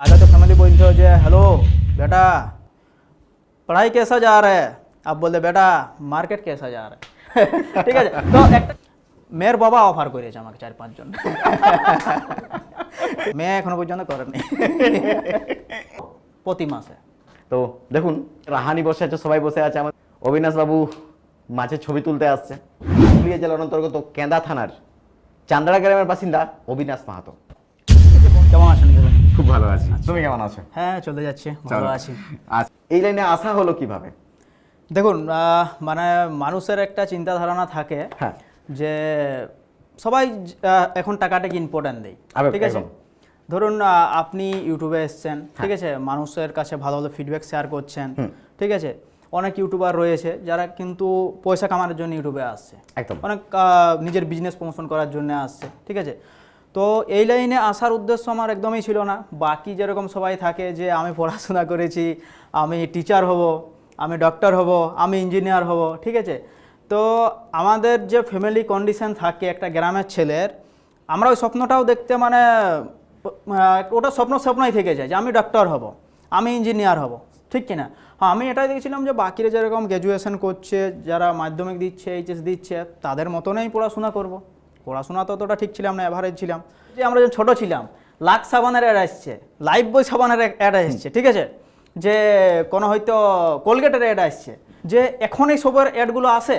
आगे तो फैमिली बोलते हो जे हेलो बेटा पढ़ाई कैसा जा रहा है आप बोलते बेटा মার্কেট कैसा जा रहा है ঠিক আছে তো একটা মেয়ের বাবা অফার করেছে আমাকে চার পাঁচজন মেয়ে এখনো পর্যন্ত করেনি প্রতি মাসে তো দেখুন রাহানি বসে আছে সবাই বসে আছে আমার অবিনাশ বাবু মাঝে ছবি তুলতে আসছে পুরুলিয়া জেলার অন্তর্গত কেন্দা থানার চান্দাড়া গ্রামের বাসিন্দা অবিনাশ মাহাতো কেমন আছেন দাদা? খুব ভালো আছি। তুমি কেমন আছো? হ্যাঁ চলে যাচ্ছে ভালো আছি। আচ্ছা এই লাইনে আসা হলো কীভাবে? দেখুন মানে মানুষের একটা চিন্তা ধারণা থাকে হ্যাঁ। যে সবাই এখন টাকাটাকে ইম্পর্ট্যান্ট দেয় ঠিক আছে? ধরুন আপনি ইউটিউবে এসছেন ঠিক আছে? মানুষের কাছে ভালো ভালো ফিডব্যাক শেয়ার করছেন ঠিক আছে? অনেক ইউটিউবার রয়েছে যারা কিন্তু পয়সা কামানোর জন্য ইউটিউবে আসছে। অনেক আহ, নিজের বিজনেস প্রমোশন করার জন্য আসছে ঠিক আছে? তো এই লাইনে আসার উদ্দেশ্য আমার একদমই ছিল না। বাকি যেরকম সবাই থাকে যে, আমি পড়াশোনা করেছি, আমি টিচার হব, আমি ডক্টর হব, আমি ইঞ্জিনিয়ার হব, ঠিক আছে? তো আমাদের যে ফ্যামিলি কন্ডিশন থাকে একটা গ্রামের ছেলের, আমরা ওই স্বপ্নটাও দেখতে মানে ওটা স্বপ্ন স্বপ্নই থেকে যায় যে, আমি ডক্টর হব, আমি ইঞ্জিনিয়ার হব, ঠিক কিনা হ্যাঁ আমি এটাই দেখেছিলাম যে, বাকিরা যেরকম গ্র্যাজুয়েশন করছে, যারা মাধ্যমিক দিচ্ছে এইচএস দিচ্ছে, তাদের মতনই পড়াশোনা করব। পড়াশোনা তো অতটা ঠিক ছিলাম না অ্যাভারেজ ছিলাম। যে আমরা যখন ছোটো ছিলাম লাক্স সাবানের অ্যাড আসছে লাইফ বই সাবানের অ্যাড আসছে ঠিক আছে? যে কোনো হয়তো কোলগেটের অ্যাড আসছে যে এখন এই সবের অ্যাডগুলো আসে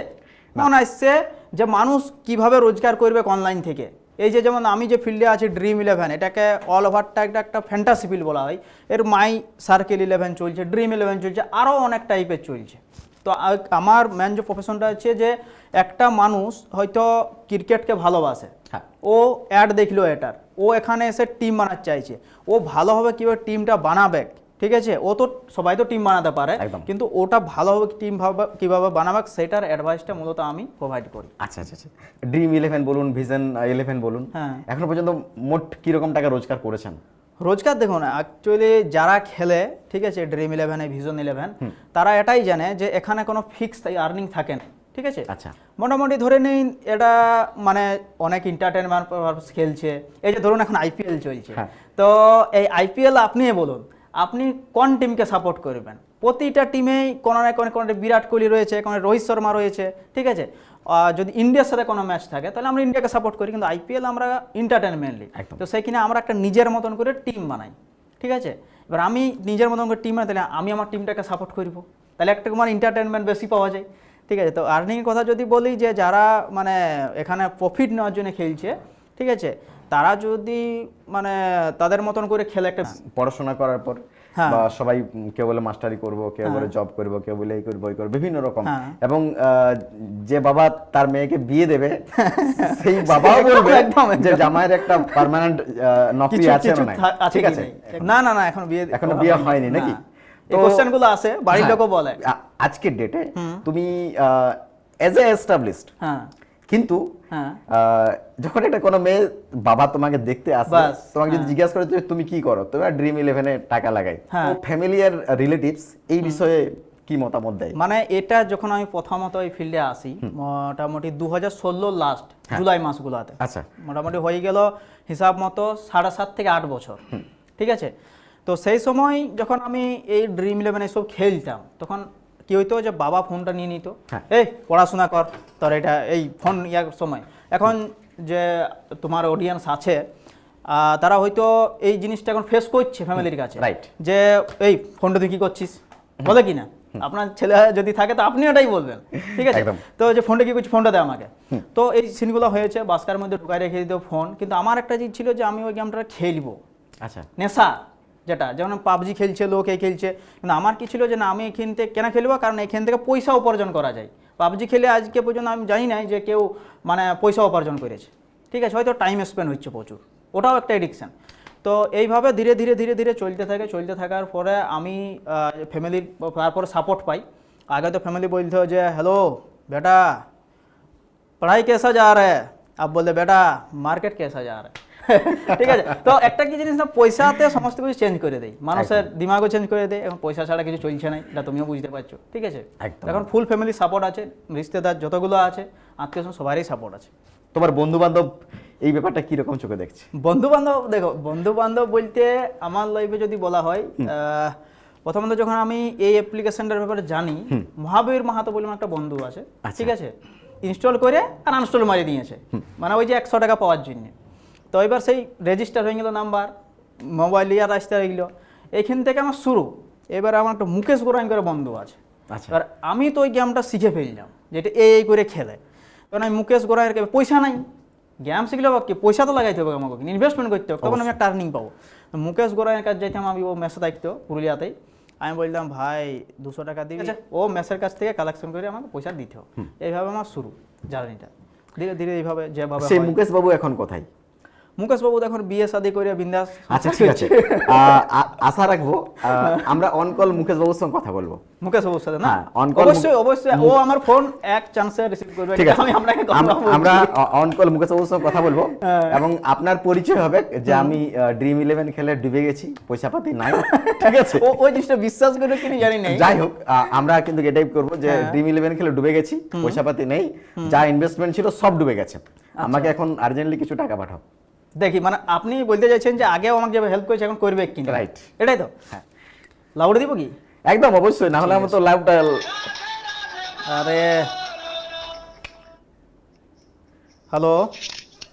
মন আসছে যে মানুষ কীভাবে রোজগার করবে অনলাইন থেকে। এই যে যেমন আমি যে ফিল্ডে আছি ড্রিম ইলেভেন এটাকে অল ওভারটা একটা একটা ফ্যান্টাসি ফিল্ড বলা হয়। এর মাই সার্কেল ইলেভেন চলছে ড্রিম ইলেভেন চলছে আরও অনেক টাইপের চলছে। তো আমার মেন যে প্রফেশনটা হচ্ছে যে একটা মানুষ হয়তো ক্রিকেটকে ভালোবাসে। হ্যাঁ। ও অ্যাড দেখল এটার। ও এখানে এসে টিম বানাতে চাইছে। ও ভালোভাবে কীভাবে টিমটা বানাবে? ঠিক আছে? ও তো সবাই তো টিম বানাতে পারে। কিন্তু ওটা ভালোভাবে টিম কীভাবে বানাবে সেটার অ্যাডভাইসটা মূলত আমি প্রোভাইড করি। আচ্ছা আচ্ছা আচ্ছা। ড্রিম ইলেভেন বলুন ভিজন ইলেভেন বলুন। হ্যাঁ। এখনও পর্যন্ত মোট কীরকম টাকা রোজগার করেছেন? রোজগার দেখুন অ্যাকচুয়ালি যারা খেলে ঠিক আছে ড্রিম ইলেভেন ভিজন ইলেভেন তারা এটাই জানে যে এখানে কোনো ফিক্স আর্নিং থাকে না ঠিক আছে? আচ্ছা। মোটামুটি ধরে নিন এটা মানে অনেক এন্টারটেনমেন্ট খেলছে এই যে ধরুন এখন আইপিএল চলছে। হ্যাঁ। তো এই আইপিএল আপনি বলুন আপনি কোন টিমকে সাপোর্ট করবেন? প্রতিটা টিমেই কোনো না কোনো কোনো বিরাট কোহলি রয়েছে কোনো রোহিত শর্মা রয়েছে ঠিক আছে? যদি ইন্ডিয়ার সাথে কোনো ম্যাচ থাকে তাহলে আমরা ইন্ডিয়াকে সাপোর্ট করি কিন্তু আইপিএল আমরা এন্টারটেনমেন্টলি তো সেইখানে আমরা একটা নিজের মতন করে টিম বানাই ঠিক আছে? এবার আমি নিজের মতন করে টিম বানাই তাহলে আমি আমার টিমটাকে সাপোর্ট করব। তাহলে একটা আমার এন্টারটেনমেন্ট বেশি পাওয়া যায় ঠিক আছে? তো আর্নিংয়ের কথা যদি বলি যে যারা মানে এখানে প্রফিট নেওয়ার জন্য খেলছে ঠিক আছে? তারা যদি মানে তাদের মতন করে খেলে একটা পড়াশোনা করার পর। হ্যাঁ। বা সবাই কেউ বলে মাস্টারি করব কেউ বলে জব করব কেউ বলে এই করব ওই করব বিভিন্ন রকম। হ্যাঁ। এবং যে বাবা তার মেয়েকে বিয়ে দেবে সেই বাবাও বলবে একদম। যে জামাইয়ের একটা পার্মানেন্ট নকরি আছে না নাই ঠিক আছে? না না না এখন বিয়ে এখনও বিয়ে হয়নি। নাকি? এই কোশ্চেনগুলো আসে বাড়ির হ্যাঁ, লোকও বলে। আজকের ডেটে তুমি এজ এ এস্টাবলিশড হ্যাঁ। কিন্তু হ্যাঁ। যখন একটা কোনো মেয়ে বাবা তোমাকে দেখতে আসে তোমাকে যদি হ্যাঁ। জিজ্ঞাসা করে যে তুমি কি করো তুমি ড্রিম ইলেভেনে টাকা লাগাই। ফ্যামিলি আর রিলেটিভস এই বিষয়ে কি মতামত দেয়? মানে এটা যখন আমি প্রথমত এই ফিল্ডে আসি মোটামুটি দু হাজার ষোলো লাস্ট হ্যাঁ। জুলাই মাসগুলোতে। আচ্ছা। মোটামুটি হয়ে গেল হিসাব মতো সাড়ে সাত থেকে আট বছর। ঠিক আছে? তো সেই সময় যখন আমি এই ড্রিম ইলেভেন এসব খেলতাম তখন কি হইতো যে বাবা ফোনটা নিয়ে নিত হ্যাঁ। এই পড়াশোনা কর তোর এটা এই ফোন ইয়ার সময়। এখন যে তোমার অডিয়েন্স আছে তারা হয়তো এই জিনিসটা এখন ফেস করছে ফ্যামিলির কাছে। রাইট যে এই ফোনটা তুই কি করছিস? বলে কি না? আপনার ছেলে যদি থাকে তো আপনি ওটাই বলবেন। ঠিক আছে। তো যে ফোনটা কি করছি ফোনটা দেয় আমাকে। তো এই সিনগুলো হয়েছে বাস্কার মধ্যে ঢুকাই রেখে দিত ফোন। কিন্তু আমার একটা জিনিস ছিল যে আমি ওই গেমটা খেলব। আচ্ছা। নেশা। যেটা যেমন পাবজি খেলছে লোক এই খেলছে কিন্তু আমার কি ছিল যে না আমি এখান থেকে কেন খেলবো কারণ এখান থেকে পয়সা উপার্জন করা যায় পাবজি খেলে আজকে পর্যন্ত আমি জানি নাই যে কেউ মানে পয়সা উপার্জন করেছে ঠিক আছে হয়তো টাইম স্পেন্ড হচ্ছে প্রচুর ওটাও একটা এডিকশান তো এইভাবে ধীরে ধীরে ধীরে ধীরে চলতে থাকে চলতে থাকার পরে আমি ফ্যামিলির তারপরে সাপোর্ট পাই আগে তো ফ্যামিলি বলতো যে হ্যালো বেটা पढ़ाई कैसा जा रहा है आप बोलते बेटा মার্কেট कैसा जा रहा है ঠিক আছে? তো একটা কি জিনিস না পয়সাতে সমস্ত কিছু চেঞ্জ করে দেয়। মানুষের দিমাগও চেঞ্জ করে দেয় এখন পয়সা ছাড়া কিছু চলছে না এটা তুমিও বুঝতে পারছ। ঠিক আছে? এখন ফুল ফ্যামিলি সাপোর্ট আছে রিশতেদার যতগুলো আছে আত্মীয় সবারই সাপোর্ট আছে। তোমার বন্ধু বান্ধব এই ব্যাপারটা কীরকম চোখে দেখছে? বন্ধু বান্ধব দেখো বন্ধু বান্ধব বলতে আমার লাইফে যদি বলা হয় প্রথমত যখন আমি এই অ্যাপ্লিকেশনটার ব্যাপারে জানি মহাবীর মাহাতো বলে আমার একটা বন্ধু আছে আচ্ছা। ঠিক আছে? ইনস্টল করে আর আনস্টল মারি দিয়েছে। মানে ওই যে একশো টাকা পাওয়ার জন্য। তো এবার সেই রেজিস্টার হয়ে গেল নাম্বার মোবাইল ইয়ার আসতে হয়ে গেলো। এইখান থেকে আমার শুরু। এবার আমার একটা মুকেশ গোরাইন করে বন্ধু আছে। আচ্ছা। এবার আমি তো ওই গেমটা শিখে ফেললাম যেটা এই এই করে খেলে। কারণ আমি মুকেশ কাছে পয়সা নাই। গেম শিখলে বা কি পয়সা তো লাগাইতে হবে আমাকে ইনভেস্টমেন্ট করতে হবে তখন আমি একটা টার্নিং পাবো। মুকেশ গোড়াইয়ের কাছে যেতাম আমি ও মেসে থাকতো পুরুলিয়াতেই। আমি বললাম ভাই দুশো টাকা দিয়ে ও মেসের কাছ থেকে কালেকশন করে আমাকে পয়সা দিতে হবে। এইভাবে আমার শুরু জার্নিটা ধীরে ধীরে এইভাবে যেভাবে সেই। মুকেশ বাবু এখন কোথায়? মুকেশ বাবু এখন বিয়ে শাদি করে বিন্দাস। আচ্ছা ঠিক আছে। আশা রাখব আমরা অন কল মুকেশ বাবুর সঙ্গে কথা বলব। মুকেশ বাবুর সাথে না? হ্যাঁ, on অবশ্যই অবশ্যই। ও আমার ফোন এক চান্সে রিসিভ করবে ঠিক আছে। আমি আপনাকে আমরা অন কল মুকেশ বাবুর সঙ্গে কথা বলব। হ্যাঁ। এবং আপনার পরিচয় হবে যে আমি ড্রিম ইলেভেন খেলে ডুবে গেছি পয়সা পাতি নাই। ঠিক আছে? ও ওই জিনিসটা বিশ্বাস করে কিনি জানি নাই। যাই হোক আমরা কিন্তু এটাই করব যে হ্যাঁ। ড্রিম ইলেভেন খেলে ডুবে গেছি পয়সা পাতি নেই যা ইনভেস্টমেন্ট ছিল সব ডুবে গেছে। আচ্ছা। আমাকে এখন আর্জেন্টলি কিছু টাকা পাঠাও। দেখি মানে আপনি বলতে চাইছেন যে আগেও আমাকে যেভাবে হেল্প করেছে এখন করবে কিনা? রাইট এটাই তো? হ্যাঁ। লাউডে দিব কি? একদম অবশ্যই না হলে আমার তো লাইভটা আরে হ্যালো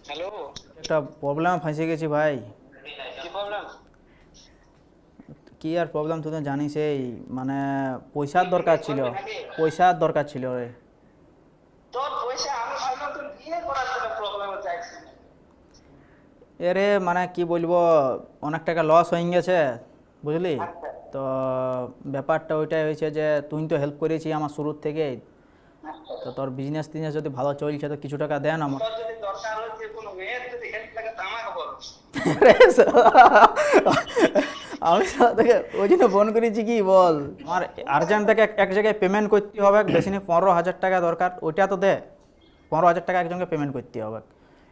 হ্যালো একটা প্রবলেম ফাঁসে গেছি ভাই। কি প্রবলেম কি আর প্রবলেম তুই তো জানিস এই মানে পয়সার দরকার ছিল। পয়সার দরকার ছিল রে তোর পয়সা আমি ভাবলাম তোর বিয়ে করার জন্য প্রবলেম হচ্ছে accident। এরে মানে কি বলব অনেক টাকা লস হয়ে গেছে বুঝলি? তো ব্যাপারটা ওইটাই হয়েছে যে তুই তো হেল্প করেছি আমার শুরুর থেকে তো তোর বিজনেস টিজনেস যদি ভালো চলছে তো কিছু টাকা দেন আমার। আমি তোকে ওই জন্য ফোন করেছি কি বল? আমার আর্জেন্ট থেকে এক- এক জায়গায় পেমেন্ট করতে হবে বেশি নেই পনেরো হাজার টাকা দরকার ওইটা তো দে। পনেরো হাজার টাকা একজনকে পেমেন্ট করতে হবে।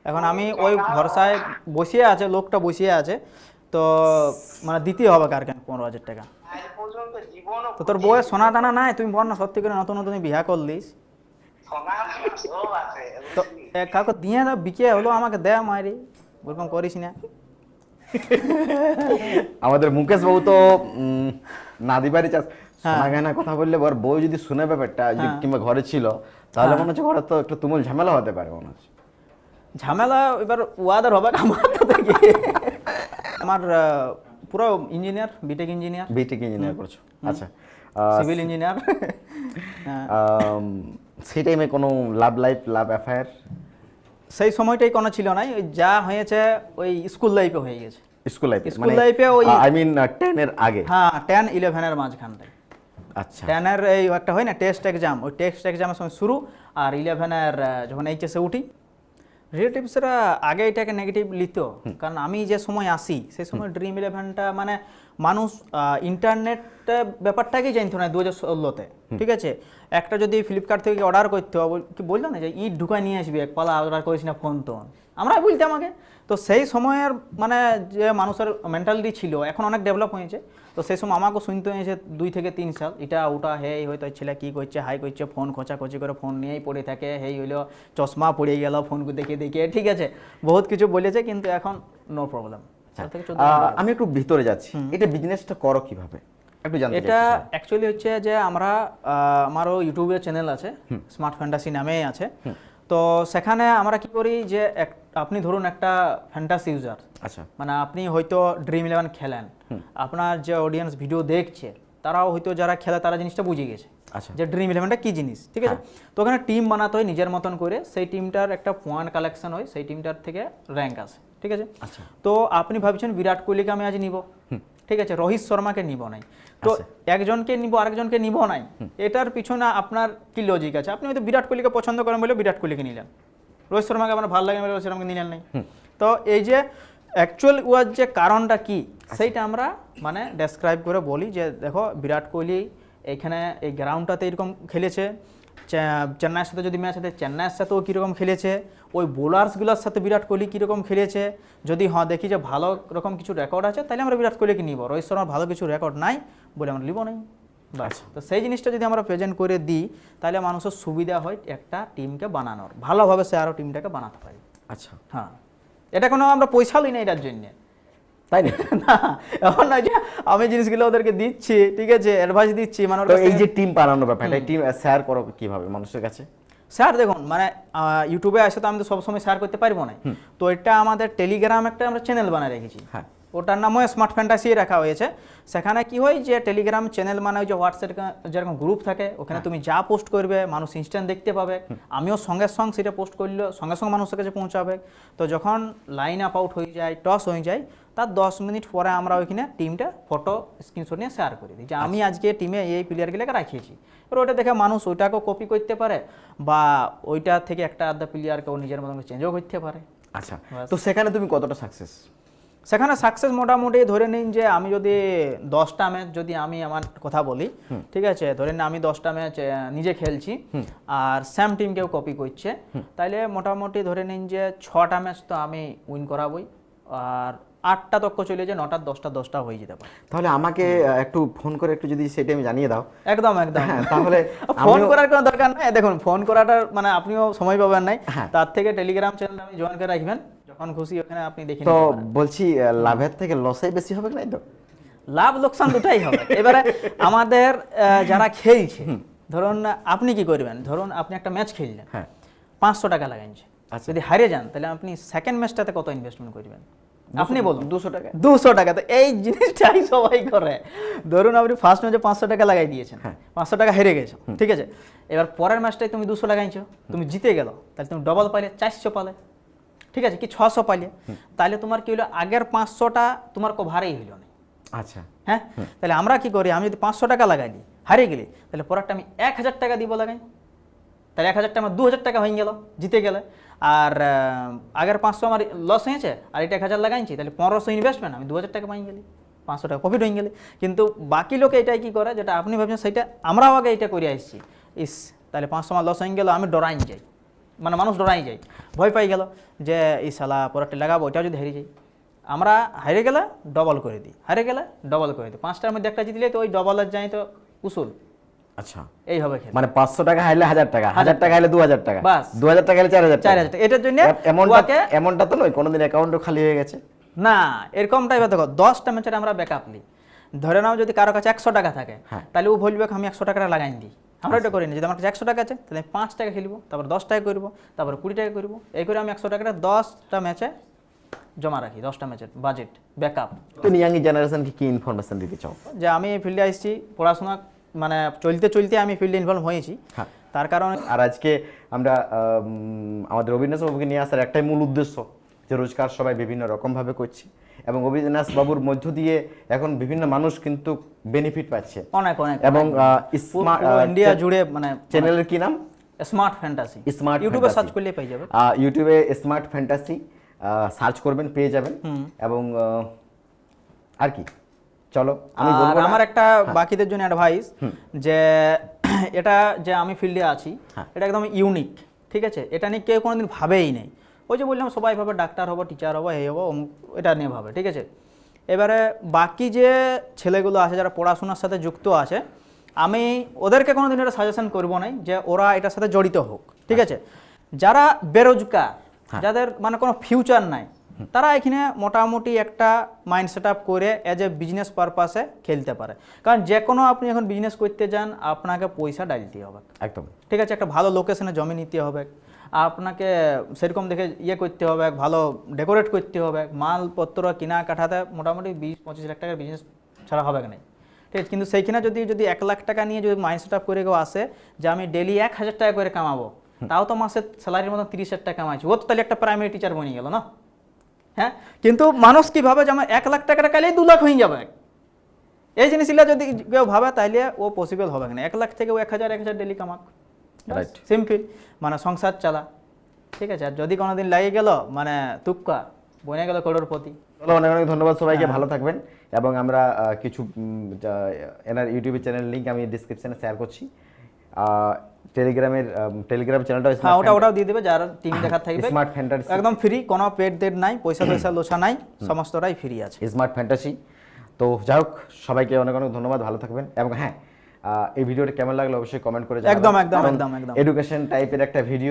এখন আমি ওই ভরসায় বসিয়ে আছে লোকটা বসিয়ে আছে। তো মানে দিতে হবে কার কেন? পনেরো হাজার টাকা। তো তোর বউয়ের সোনা দানা নাই? তুমি বল না সত্যি করে নতুন নতুন বিয়া করলিস। তো এক কাউকে দিয়ে দাও বিকে হলো আমাকে দে মারি ওরকম করিস না। আমাদের মুকেশ বাবু তো উম, নাদিবাড়ি চাষ হ্যাঁ। সোনা গয়না কথা বললে ওর বউ যদি শুনে ব্যাপারটা যদি কিংবা ঘরে ছিল তাহলে মনে হচ্ছে ঘরে তো একটু তুমুল ঝামেলা হতে পারে মনে হচ্ছে। ঝামেলা এবার ওয়াদার হবে আমার তো দেখি। আমার পুরো engineer BTech engineer BTech engineer করছ। আচ্ছা। সিভিল ইঞ্জিনিয়ার সেই টাইমে কোনো লাভ লাইফ লাভ অ্যাফায়ার সেই সময়টাই কোনো ছিল না। ওই যা হয়েছে ওই স্কুল লাইফে হয়ে গেছে। স্কুল লাইফে স্কুল লাইফে ওই- আই মিন টেনের আগে? হ্যাঁ টেন ইলেভেনের মাঝখানটায় আচ্ছা। টেনের এই একটা হয় না টেস্ট এক্সাম ওই টেস্ট এক্সামের সময় শুরু আর ইলেভেনের যখন এইচএসে উঠি রিলেটিভসরা আগে এটাকে নেগেটিভ লিত কারণ আমি যে সময় আসি সেই সময় ড্রিম ইলেভেনটা মানে মানুষ ইন্টারনেট ব্যাপারটাকেই জানতো না দু হাজার ষোলোতে ঠিক আছে? একটা যদি ফ্লিপকার্ট থেকে অর্ডার করতে হবে কি বলল না যে ইট ঢুকায় নিয়ে আসবি এক পালা অর্ডার করিস না ফোন তো আমরা বলতাম আগে। তো সেই সময়ের মানে যে মানুষের মেন্টালিটি ছিল এখন অনেক ডেভেলপ হয়েছে। তো সেই সময় আমাকেও শুনতে হয়েছে দুই থেকে তিন সাল এটা ওটা হে হয়তো ছেলে কী করছে হাই করছে ফোন খোঁচাখোঁচি করে ফোন নিয়েই পড়ে থাকে হেই হইল চশমা পড়ে গেল ফোন দেখে দেখে ঠিক আছে? বহুত কিছু বলেছে কিন্তু এখন নো প্রবলেম আমি একটু ভিতরে যাচ্ছি। এটা বিজনেসটা করো কীভাবে? একটু জানতে এটা অ্যাকচুয়ালি হচ্ছে যে আমরা আমারও ইউটিউবে চ্যানেল আছে স্মার্ট ফ্যান্টাসি নামেই আছে। তো সেখানে আমরা কি করি যে আপনি ধরুন একটা ফ্যান্টাসি ইউজার আচ্ছা। মানে আপনি হয়তো ড্রিম ইলেভেন খেলেন। আপনার যে অডিয়েন্স ভিডিও দেখছে তারাও হয়তো যারা খেলে তারা জিনিসটা বুঝে গেছে আচ্ছা। যে ড্রিম ইলেভেনটা কী জিনিস ঠিক আছে? তো ওখানে টিম বানাতে হয় নিজের মতন করে সেই টিমটার একটা পয়েন্ট কালেকশন হয় সেই টিমটার থেকে র্যাঙ্ক আসে ঠিক আছে? আচ্ছা। তো আপনি ভাবছেন বিরাট কোহলিকে আমি আজ নিব। ঠিক আছে রোহিত শর্মাকে নিব নাই। তো। একজনকে নিব আরেকজনকে নিব নাই। এটার পিছনে আপনার কি লজিক আছে? আপনি হয়তো বিরাট কোহলিকে পছন্দ করেন বলে বিরাট কোহলিকে নিলেন। রোহিত শর্মাকে আপনার ভালো লাগে বলে রোহিত শর্মাকে নিলেন নাই। তো এই যে অ্যাকচুয়াল ওয়ার যে কারণটা কি আচ্ছা। সেইটা আমরা মানে ডেসক্রাইব করে বলি যে দেখো বিরাট কোহলি এখানে এই গ্রাউন্ডটাতে এরকম খেলেছে। চেন্নাইয়ের সাথে যদি ম্যাচ হতে চেন্নাইয়ের সাথেও কীরকম খেলেছে? ওই বোলার্সগুলোর সাথে বিরাট কোহলি কীরকম খেলেছে? যদি হ্যাঁ দেখি যে ভালো রকম কিছু রেকর্ড আছে তাহলে আমরা বিরাট কোহলিকে নিব। রোহিত শর্মার ভালো কিছু রেকর্ড নাই বলে আমরা নিব নাই। বাস তো সেই জিনিসটা যদি আমরা প্রেজেন্ট করে দিই তাহলে মানুষের সুবিধা হয় একটা টিমকে বানানোর। ভালোভাবে সে আরও টিমটাকে বানাতে পারে। আচ্ছা। হ্যাঁ। এটা কোনো আমরা পয়সা লই না এটার জন্য। তাই না? না এমন নয় যে আমি জিনিসগুলো ওদেরকে দিচ্ছি ঠিক আছে অ্যাডভাইস দিচ্ছি মানে এই যে টিম বানানোর ব্যাপারটা টিম শেয়ার করো কীভাবে মানুষের কাছে? স্যার দেখুন মানে ইউটিউবে আসে তো আমি তো সবসময় শেয়ার করতে পারব না। তো এটা আমাদের টেলিগ্রাম একটা আমরা চ্যানেল বানিয়ে রেখেছি। হ্যাঁ। ওটার নামও স্মার্ট ফ্যান্টাসি রাখা হয়েছে। সেখানে কি হয় যে টেলিগ্রাম চ্যানেল মানে ওই যে হোয়াটসঅ্যাপ যেরকম গ্রুপ থাকে ওখানে তুমি যা পোস্ট করবে মানুষ ইনস্ট্যান্ট দেখতে পাবে। আমিও সঙ্গে সঙ্গে সেটা পোস্ট করলে সঙ্গে সঙ্গে মানুষের কাছে পৌঁছাবে। তো যখন লাইন আপ আউট হয়ে যায় টস হয়ে যায় তার দশ মিনিট পরে আমরা ওইখানে টিমটা ফটো স্ক্রিনশট নিয়ে শেয়ার করে দিই। যে আমি আজকে টিমে এই প্লেয়ারগুলোকে রাখিয়েছি। এবার ওইটা দেখে মানুষ ওইটাকেও কপি করতে পারে বা ওইটা থেকে একটা আধা প্লেয়ারকে ও নিজের মতন চেঞ্জও করতে পারে। আচ্ছা তো সেখানে তুমি কতটা সাকসেস সেখানে সাকসেস মোটামুটি ধরে নিন যে আমি যদি দশটা ম্যাচ যদি আমি আমার কথা বলি ঠিক আছে? ধরে নিন আমি দশটা ম্যাচ নিজে খেলছি আর স্যাম টিম কেউ কপি করছে। তাইলে মোটামুটি ধরে নিন যে ছটা ম্যাচ তো আমি উইন করাবই। আর আটটা তক্ক চলে যায় নটা দশটা দশটা হয়ে যেতে পারে। তাহলে আমাকে একটু ফোন করে একটু যদি সেটা আমি জানিয়ে দাও। একদম একদম। হ্যাঁ, তাহলে ফোন করার কোনো দরকার নাই। দেখুন ফোন করাটা মানে আপনিও সময় পাবেন নাই। হ্যাঁ। তার থেকে টেলিগ্রাম চ্যানেল আমি জয়েন করে রাখবেন। যখন খুশি ওখানে আপনি দেখে তো বলছি লাভের থেকে লসই বেশি হবে না তো? লাভ লোকসান দুটাই হবে। এবারে আমাদের যারা খেলছে ধরুন আপনি কি করবেন? ধরুন আপনি একটা ম্যাচ খেললেন। হ্যাঁ। পাঁচশো টাকা লাগাইছে। আচ্ছা। যদি হারিয়ে যান তাহলে আপনি সেকেন্ড ম্যাচটাতে কত ইনভেস্টমেন্ট করবেন? আপনি বলুন দুশো টাকা। দুশো টাকা। তো এই জিনিসটাই সবাই করে। ধরুন আপনি ফার্স্ট ম্যাচে পাঁচশো টাকা লাগাই দিয়েছেন। হ্যাঁ। পাঁচশো টাকা হেরে গেছো। ঠিক আছে? এবার পরের ম্যাচটাই তুমি দুশো লাগাইছো। তুমি জিতে গেল। তাহলে তুমি ডবল পাইলে চারশো পালে। ঠিক আছে? কি ছশো পাইলে? তাহলে তোমার কি হলো? আগের পাঁচশোটা তোমার কভারেই হইল না। আচ্ছা। হ্যাঁ? তাহলে আমরা কি করি? আমি যদি পাঁচশো টাকা লাগাই দিই হারিয়ে গেলি তাহলে পরেরটা আমি এক হাজার টাকা দিব লাগাই। তাহলে এক হাজার টাকা আমার দু হাজার টাকা হয়ে গেল জিতে গেলে। আর আগের পাঁচশো আমার লস হয়েছে, আর এটা এক হাজার লাগাইছি তাহলে পনেরোশো ইনভেস্টমেন্ট আমি দু হাজার টাকা পাই গেলি পাঁচশো টাকা প্রফিট হয়ে গেলে কিন্তু বাকি লোকে এটাই কী করে, যেটা আপনি ভাবছেন সেটা আমরাও আগে এটা করে আসছি। ইস, তাহলে পাঁচশো আমার লস হয়ে গেল, আমি ডরাই যাই। মানে মানুষ ডরাই যায় ভয় পাই গেল যে এই সালা পরেরটা লাগাবো ওইটাও যদি হেরে যাই। আমরা হারে গেলে ডবল করে দিই, হারে গেলে ডবল করে দিই। পাঁচটার মধ্যে একটা জিতলে তো ওই ডবলের যাই তো উসুল। আচ্ছা। এই হবে মানে পাঁচশো টাকা হাইলে টাকা টাকা হাইলে টাকা। বাস। টাকা হাইলে। এটার জন্য এমনটা এমনটা তো নয় কোনোদিন অ্যাকাউন্টও খালি হয়ে গেছে। না এরকমটাই দেখো ম্যাচের আমরা ব্যাকআপ নিই। ধরে নাও যদি কারও কাছে একশো টাকা থাকে হ্যাঁ। তাহলে ও বলবে আমি একশো টাকাটা লাগাই দিই আমরা এটা করি না যদি আমার কাছে একশো টাকা আছে তাহলে আমি পাঁচ টাকা খেলব তারপর দশ টাকা করব তারপর কুড়ি টাকা করব। এই করে আমি একশো টাকাটা দশটা ম্যাচে জমা রাখি দশটা ম্যাচের বাজেট ব্যাকআপ তুমি ইয়াং জেনারেশনকে কি ইনফরমেশন দিতে চাও? যে আমি এই ফিল্ডে আসছি পড়াশোনা মানে চলতে চলতে আমি ফিল্ডে ইনভলভ হয়েছি। হ্যাঁ। তার কারণে আর আজকে আমরা আমাদের অবিনাশ বাবুকে নিয়ে আসার একটাই মূল উদ্দেশ্য যে রোজগার সবাই বিভিন্ন রকমভাবে করছি এবং অবিনাশ বাবুর মধ্য দিয়ে এখন বিভিন্ন মানুষ কিন্তু বেনিফিট পাচ্ছে। অনেক অনেক এবং ইন্ডিয়া জুড়ে মানে চ্যানেলের কি নাম? স্মার্ট ফ্যান্টাসি স্মার্ট ইউটিউবে সার্চ করলেই পেয়ে যাবে। আহ, ইউটিউবে স্মার্ট ফ্যান্টাসি সার্চ করবেন পেয়ে যাবেন। এবং আর কি? চলো আমি আর বলব আমার একটা বাকিদের জন্য অ্যাডভাইস যে এটা যে আমি ফিল্ডে আছি হ্যাঁ। এটা একদম ইউনিক ঠিক আছে? এটা নিয়ে কেউ কোনোদিন ভাবেই নেই। ওই যে বললাম সবাই ভাবে ডাক্তার হব টিচার হব এই হব অমুক এটা নিয়ে ভাবে ঠিক আছে? এবারে বাকি যে ছেলেগুলো আছে যারা পড়াশোনার সাথে যুক্ত আছে আমি ওদেরকে কোনোদিন এটা সাজেশন করব না যে ওরা এটার সাথে জড়িত হোক ঠিক আছে? যারা বেরোজগার যাদের মানে কোনো ফিউচার নাই তারা এখানে মোটামুটি একটা মাইন্ড সেট আপ করে অ্যাজ এ বিজনেস পারপাসে খেলতে পারে। কারণ যে কোনো আপনি এখন বিজনেস করতে যান আপনাকে পয়সা ডালতে হবে। একদম। ঠিক আছে একটা ভালো লোকেশনে জমি নিতে হবে। আপনাকে সেরকম দেখে ইয়ে করতে হবে ভালো ডেকোরেট করতে হবে। মালপত্র কিনা কাঠাতে মোটামুটি বিশ পঁচিশ লাখ টাকার বিজনেস ছাড়া হবে না ঠিক আছে কিন্তু সেইখানে যদি যদি এক লাখ টাকা নিয়ে যদি মাইন্ড সেট আপ করে কেউ আসে যে আমি ডেলি এক হাজার টাকা করে কামাবো তাও তো মাসে স্যালারির মতো তিরিশ হাজার টাকা কামাইছি। ও তো তাহলে একটা প্রাইমারি টিচার বনে গেল না? হ্যাঁ? কিন্তু মানুষ কি ভাবে যে আমার এক লাখ টাকা কালেই দু লাখ হয়ে যাবে? এই জিনিসগুলো যদি কেউ ভাবে তাইলে ও পসিবল হবে না এক লাখ থেকে ও এক হাজার এক হাজার ডেলি কামাক. সিম্পল মানে সংসার চালা। ঠিক আছে? আর যদি কোনোদিন লাগে গেল মানে তুক্কা বনে গেল করোড়পতি। চলো অনেক অনেক ধন্যবাদ সবাইকে। হ্যাঁ। ভালো থাকবেন। এবং আমরা কিছু এনার ইউটিউব চ্যানেল লিংক আমি ডিসক্রিপশানে শেয়ার করছি। টেলিগ্রামের টেলিগ্রাম চ্যানেলটা হ্যাঁ ওটা ওটাও দিয়ে দেবে যারা টিম দেখার থাকবে। স্মার্ট ফ্যান্টাসি একদম ফ্রি কোনো পেড দেড নাই পয়সা পয়সা লোসা নাই সমস্তটাই ফ্রি আছে। স্মার্ট ফ্যান্টাসি তো যাই হোক সবাইকে অনেক অনেক ধন্যবাদ ভালো থাকবেন। এবং হ্যাঁ এই ভিডিওটা কেমন লাগল অবশ্যই কমেন্ট করে একদম, একদম, একদম, একদম। এডুকেশন টাইপের একটা ভিডিও